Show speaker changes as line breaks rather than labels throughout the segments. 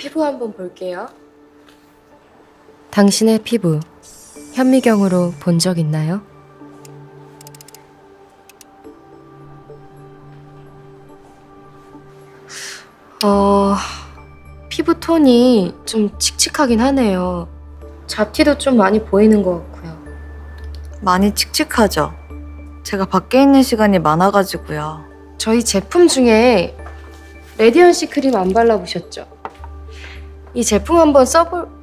피부 한번 볼게요. 당신의 피부 현미경으로 본 적 있나요? 어, 피부 톤이 좀 칙칙하긴 하네요. 잡티도 좀 많이 보이는 것 같고요.
많이 칙칙하죠. 제가 밖에 있는 시간이 많아가지고요.
저희 제품 중에 레디언시 크림 안 발라보셨죠? 이 제품 한번 써볼...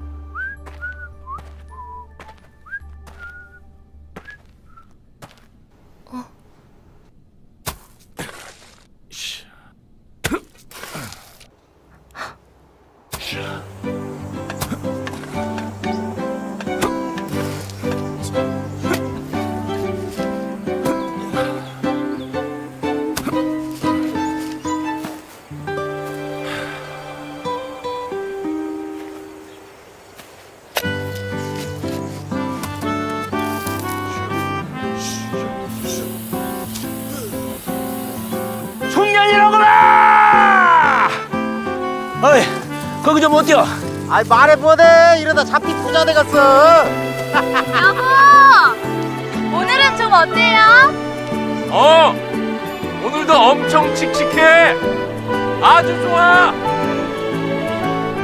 어이, 거기 좀 어때요?
아이 말해 뭐네 이러다 잡히 부자 돼갔어
오늘은 좀 어때요?
어, 오늘도 엄청 칙칙해. 아주 좋아.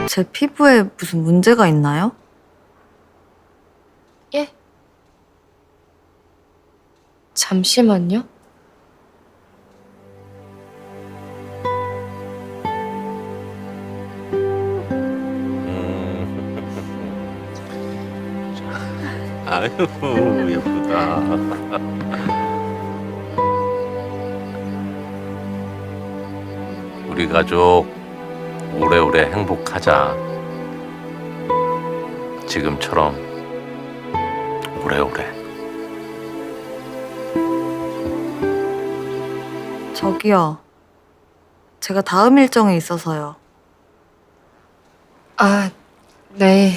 제 피부에 무슨 문제가 있나요?
예? 잠시만요.
아유, 예쁘다. 우리 가족 오래오래 행복하자. 지금처럼 오래오래.
저기요. 제가 다음 일정이 있어서요.
아, 네.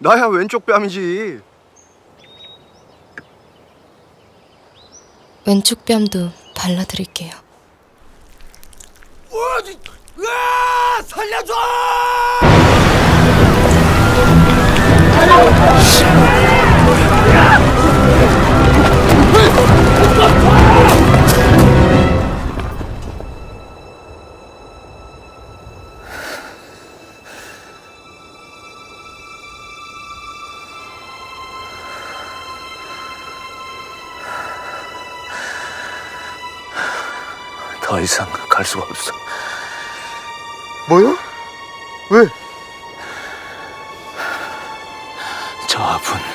나야 왼쪽 뺨이지
왼쪽 뺨도 발라드릴게요.
살려줘! 더 이상 갈 수가 없어.
뭐요? 왜?
저분 턱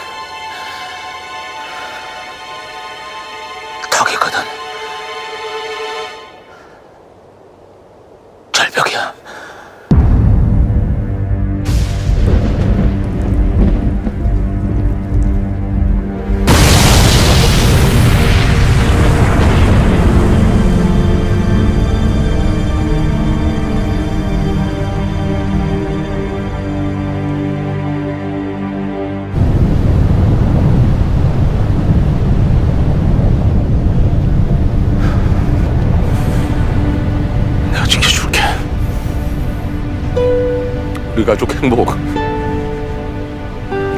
우리 가족 행복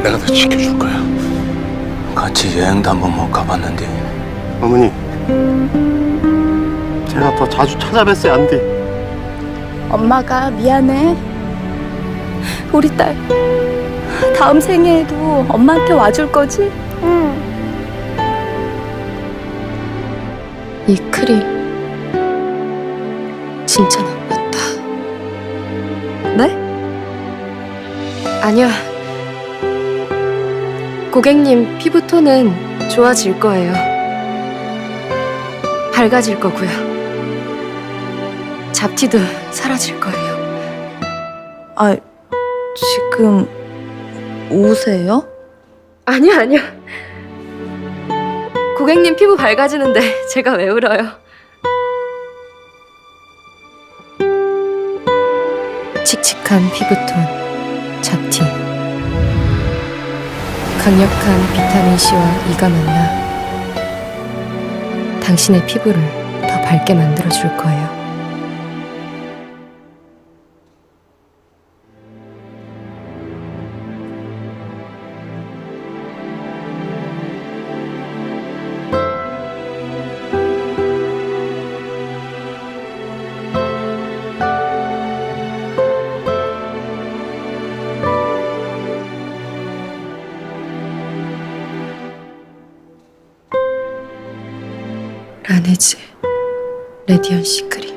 내가 다 지켜줄 거야. 같이 여행도 한 번 못 가봤는데
어머니 제가 더 자주 찾아뵀어야 안 돼.
엄마가 미안해. 우리 딸 다음 생애에도 엄마한테 와줄 거지?
응.
이 크림 진짜 나 아니야. 고객님 피부톤은 좋아질 거예요. 밝아질 거고요. 잡티도 사라질 거예요.
아, 지금 우세요?
아니야, 아니야. 고객님 피부 밝아지는데 제가 왜 울어요? 칙칙한 피부톤, 잡티. 강력한 비타민C와 E가 만나 당신의 피부를 더 밝게 만들어줄 거예요. 라네즈 레디언 시크림